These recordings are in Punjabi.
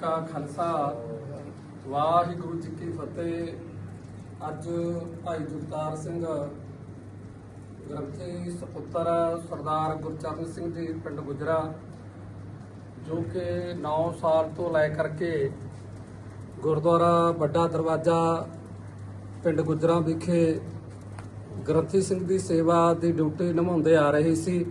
ਕਾ ਖਾਲਸਾ। ਵਾਹਿਗੁਰੂ ਜੀ ਕੀ ਫਤਿਹ। ਅੱਜ ਭਾਈ ਜਗਤਾਰ ਸਿੰਘ ਗ੍ਰੰਥੀ ਸਪੁੱਤਰ ਸਰਦਾਰ ਗੁਰਚਰਨ ਸਿੰਘ ਜੀ ਪਿੰਡ ਗੁਜਰਾ, ਜੋ ਕਿ 9 ਸਾਲ ਤੋਂ ਲੈ ਕਰਕੇ ਗੁਰਦੁਆਰਾ ਵੱਡਾ ਦਰਵਾਜ਼ਾ ਪਿੰਡ ਗੁਜਰਾ ਵਿਖੇ ਗ੍ਰੰਥੀ ਸਿੰਘ ਦੀ ਸੇਵਾ ਦੀ ਡਿਊਟੀ ਨਿਭਾਉਂਦੇ ਆ ਰਹੇ ਸੀ।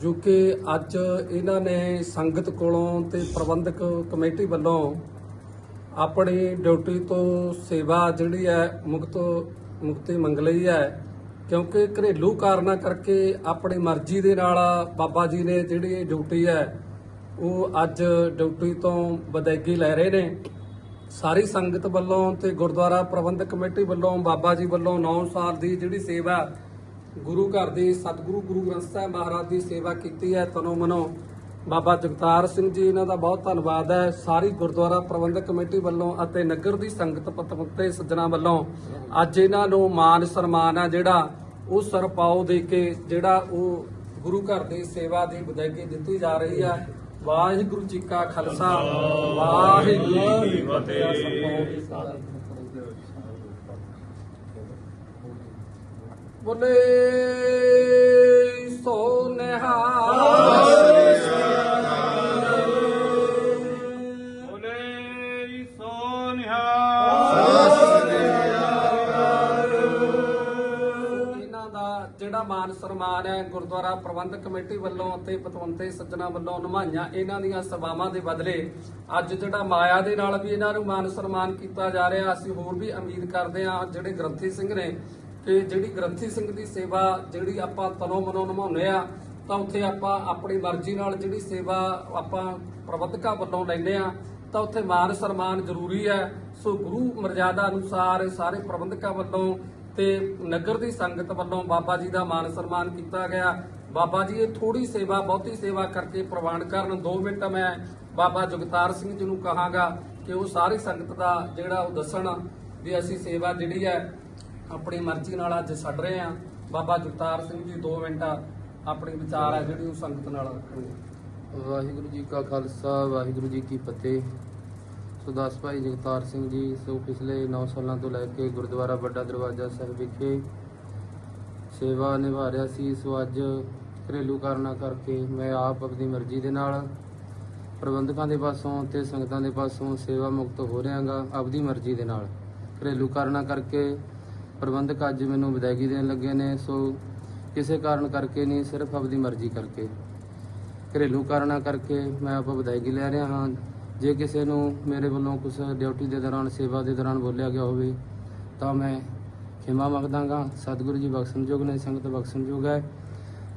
ਜੋ ਕਿ ਅੱਜ ਇਹਨਾਂ ਨੇ ਸੰਗਤ ਕੋਲੋਂ ਤੇ ਪ੍ਰਬੰਧਕ ਕਮੇਟੀ ਵੱਲੋਂ ਆਪਣੀ ਡਿਊਟੀ ਤੋਂ ਸੇਵਾ ਜਿਹੜੀ ਹੈ ਮੁਕਤ, ਮੁਕਤੀ ਮੰਗ ਲਈ ਹੈ, ਕਿਉਂਕਿ ਘਰੇਲੂ ਕਾਰਨਾਂ ਕਰਕੇ ਆਪਣੀ ਮਰਜ਼ੀ ਦੇ ਨਾਲ ਬਾਬਾ ਜੀ ਨੇ ਜਿਹੜੀ ਡਿਊਟੀ ਹੈ, ਉਹ ਅੱਜ ਡਿਊਟੀ ਤੋਂ ਵਿਦਾਇਗੀ ਲੈ ਰਹੇ ਨੇ। ਸਾਰੀ ਸੰਗਤ ਵੱਲੋਂ ਤੇ ਗੁਰਦੁਆਰਾ ਪ੍ਰਬੰਧਕ ਕਮੇਟੀ ਵੱਲੋਂ, ਬਾਬਾ ਜੀ ਵੱਲੋਂ 9 ਸਾਲ ਦੀ ਜਿਹੜੀ ਸੇਵਾ ਗੁਰੂ ਘਰ ਦੀ ਸਤਿਗੁਰੂ ਗੁਰੂ ਗ੍ਰੰਥ ਸਾਹਿਬ ਮਹਾਰਾਜ ਦੀ ਸੇਵਾ ਕੀਤੀ ਹੈ, ਤਨੋ ਮਨੋ। ਬਾਬਾ ਜਗਤਾਰ ਸਿੰਘ ਜੀ, ਇਹਨਾਂ ਦਾ ਬਹੁਤ ਧੰਨਵਾਦ ਹੈ। ਸਾਰੀ ਗੁਰਦੁਆਰਾ ਪ੍ਰਬੰਧਕ ਕਮੇਟੀ ਵੱਲੋਂ ਅਤੇ ਨਗਰ ਦੀ ਸੰਗਤ ਪਤਵੰਤੇ ਸੱਜਣਾ ਵੱਲੋਂ ਅੱਜ ਇਹਨਾਂ ਨੂੰ ਮਾਨ ਸਨਮਾਨ ਹੈ, ਜਿਹੜਾ ਉਹ ਸਰਪਾਉ ਦੇ ਕੇ, ਜਿਹੜਾ ਉਹ ਗੁਰੂ ਘਰ ਦੀ ਸੇਵਾ ਦੀ ਵਿਦਾਇਗੀ ਦਿੱਤੀ ਜਾ ਰਹੀ ਹੈ। ਵਾਹਿਗੁਰੂ ਜੀ ਕਾ ਖਾਲਸਾ। ਵਾਹਿਗੁਰੂ ਜੀ ਕੀ ਫਤਿਹ। ਬੋਲੇ ਸੋ ਨਿਹਾਲ ਬੋਲੇ ਸੋ ਨਿਹਾਲ ਇਹਨਾਂ ਦਾ ਜਿਹੜਾ ਮਾਨ ਸਨਮਾਨ ਹੈ ਗੁਰਦੁਆਰਾ ਪ੍ਰਬੰਧਕ ਕਮੇਟੀ ਵੱਲੋਂ ਅਤੇ ਪਤਵੰਤੇ ਸੱਜਣਾ ਵੱਲੋਂ ਨਿਭਾਈਆਂ ਇਹਨਾਂ ਦੀਆਂ ਸੇਵਾਵਾਂ ਦੇ ਬਦਲੇ ਅੱਜ ਜਿਹੜਾ ਮਾਇਆ ਦੇ ਨਾਲ ਵੀ ਇਹਨਾਂ ਨੂੰ ਮਾਨ ਸਨਮਾਨ ਕੀਤਾ ਜਾ ਰਿਹਾ ਅਸੀਂ ਹੋਰ ਵੀ ਉਮੀਦ ਕਰਦੇ ਹਾਂ ਜਿਹੜੇ ਗ੍ਰੰਥੀ ਸਿੰਘ ਨੇ ਕਿ ਜਿਹੜੀ ਗ੍ਰੰਥੀ ਸਿੰਘ ਦੀ ਸੇਵਾ ਜਿਹੜੀ ਆਪਾਂ ਤਨੋਂ ਮਨੋਂ ਨਿਭਾਉਂਦੇ ਆ, ਤਾਂ ਉੱਥੇ ਆਪਾਂ ਆਪਣੀ ਮਰਜ਼ੀ ਨਾਲ ਜਿਹੜੀ ਸੇਵਾ ਆਪਾਂ ਪ੍ਰਬੰਧਕਾਂ ਵੱਲੋਂ ਲੈਂਦੇ ਆ, ਤਾਂ ਉੱਥੇ ਮਾਨ ਸਨਮਾਨ ਜ਼ਰੂਰੀ ਹੈ। ਸੋ ਗੁਰੂ ਮਰਜ਼ਾਦਾ ਅਨੁਸਾਰ ਸਾਰੇ ਪ੍ਰਬੰਧਕਾਂ ਵੱਲੋਂ ਤੇ ਨਗਰ ਦੀ ਸੰਗਤ ਵੱਲੋਂ ਬਾਬਾ ਜੀ ਦਾ ਮਾਨ ਸਨਮਾਨ ਕੀਤਾ ਗਿਆ। ਬਾਬਾ ਜੀ, ਇਹ ਥੋੜੀ ਸੇਵਾ, ਬਹੁਤੀ ਸੇਵਾ ਕਰਕੇ ਪ੍ਰਵਾਨ ਕਰਨ 2 ਮਿੰਟ ਮੈਂ ਬਾਬਾ ਜਗਤਾਰ ਸਿੰਘ ਜੀ ਨੂੰ ਕਹਾਂਗਾ ਕਿ ਉਹ ਸਾਰੀ ਸੰਗਤ ਦਾ ਜਿਹੜਾ ਉਹ ਦੱਸਣ ਵੀ ਅਸੀਂ ਸੇਵਾ ਜਿਹੜੀ ਹੈ ਆਪਣੀ ਮਰਜ਼ੀ ਨਾਲ ਅੱਜ ਛੱਡ ਰਹੇ ਆ ਬਾਬਾ ਜਗਤਾਰ ਸਿੰਘ ਜੀ 2 ਮਿੰਟ ਆਪਣੇ ਵਿਚਾਰ ਹੈ ਜਿਹੜੀ ਉਹ ਸੰਗਤ ਨਾਲ ਰੱਖਣਗੇ ਵਾਹਿਗੁਰੂ ਜੀ ਕਾ ਖਾਲਸਾ, ਵਾਹਿਗੁਰੂ ਜੀ ਕੀ ਫਤਿਹ। ਸੋਦਾਸ ਭਾਈ ਜਗਤਾਰ ਸਿੰਘ ਜੀ, ਸੋ ਪਿਛਲੇ 9 ਸਾਲਾਂ ਤੋਂ ਲੈ ਕੇ ਗੁਰਦੁਆਰਾ ਵੱਡਾ ਦਰਵਾਜ਼ਾ ਸਾਹਿਬ ਵਿਖੇ ਸੇਵਾ ਨਿਭਾ ਰਿਹਾ ਸੀ। ਸੋ ਅੱਜ ਘਰੇਲੂ ਕਾਰਨਾਂ ਕਰਕੇ ਮੈਂ ਆਪ ਆਪਣੀ ਮਰਜ਼ੀ ਦੇ ਨਾਲ ਪ੍ਰਬੰਧਕਾਂ ਦੇ ਪਾਸੋਂ ਤੇ ਸੰਗਤਾਂ ਦੇ ਪਾਸੋਂ ਸੇਵਾ ਮੁਕਤ ਹੋ ਰਿਹਾਗਾ, ਆਪਦੀ ਮਰਜ਼ੀ ਦੇ ਨਾਲ। ਘਰੇਲੂ ਕਾਰਨਾਂ ਕਰਕੇ ਪ੍ਰਬੰਧਕ ਅੱਜ ਮੈਨੂੰ ਵਿਦਾਇਗੀ ਦੇਣ ਲੱਗੇ ਨੇ ਸੋ ਕਿਸੇ ਕਾਰਨ ਕਰਕੇ ਨਹੀਂ ਸਿਰਫ ਆਪਦੀ ਮਰਜ਼ੀ ਕਰਕੇ। ਘਰੇਲੂ ਕਾਰਨਾਂ ਕਰਕੇ ਮੈਂ ਆਪ ਵਿਦਾਇਗੀ ਲੈ ਰਿਹਾ ਹਾਂ। ਜੇ ਕਿਸੇ ਨੂੰ ਮੇਰੇ ਵੱਲੋਂ ਕੁਝ ਡਿਊਟੀ ਦੇ ਦੌਰਾਨ ਸੇਵਾ ਦੇ ਦੌਰਾਨ ਬੋਲਿਆ ਗਿਆ ਹੋਵੇ ਤਾਂ ਮੈਂ ਖਿਮਾ ਮੰਗਦਾਗਾ। ਸਤਿਗੁਰੂ ਜੀ ਬਖਸ਼ਣਯੋਗ ਨੇ ਸੰਗਤ ਬਖਸ਼ਣਯੋਗ ਹੈ।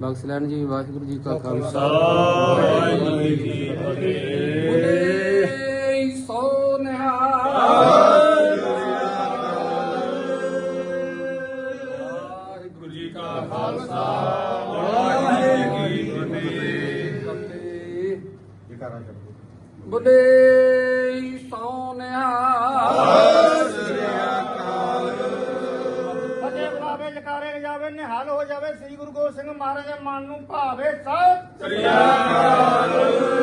ਬਖਸ਼ ਲੈਣ ਜੀ ਵਾਹਿਗੁਰੂ ਜੀ ਕਾ ਖਾਲਸਾ। ਵਾਹਿਗੁਰੂ ਜੀ ਕੀ ਫਤਿਹ। ਬੋਲੇ ਸੋ ਨਿਹਾਲ ਫਤਿਹ ਬੁਲਾਵੇ ਜਕਾਰੇ ਜਾਵੇ ਨਿਹਾਲ ਹੋ ਜਾਵੇ, ਸ੍ਰੀ ਗੁਰੂ ਗੋਬਿੰਦ ਸਿੰਘ ਮਹਾਰਾਜ ਦੇ ਮਨ ਨੂੰ ਭਾਵੇ ਸਤਿ ਸ੍ਰੀ ਅਕਾਲ।